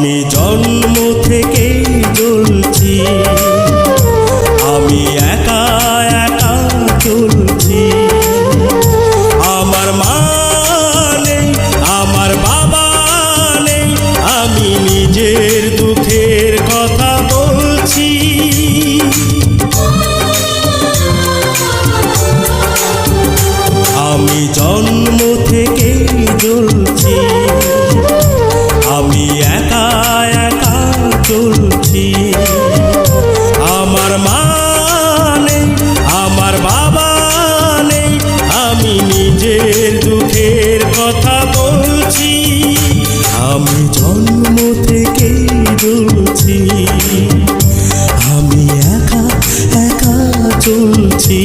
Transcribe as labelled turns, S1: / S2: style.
S1: আমি জন্ম থেকেই চলছি আমি একা একা চলছি। আমার মা নেই, আমার বাবা নেই, আমি নিজের দুঃখের কথা বলছি। আমি জন্ম থেকেই চলছি কথা বলছি। আমি জন্ম থেকেই বলছি। আমি একা একা চলছি।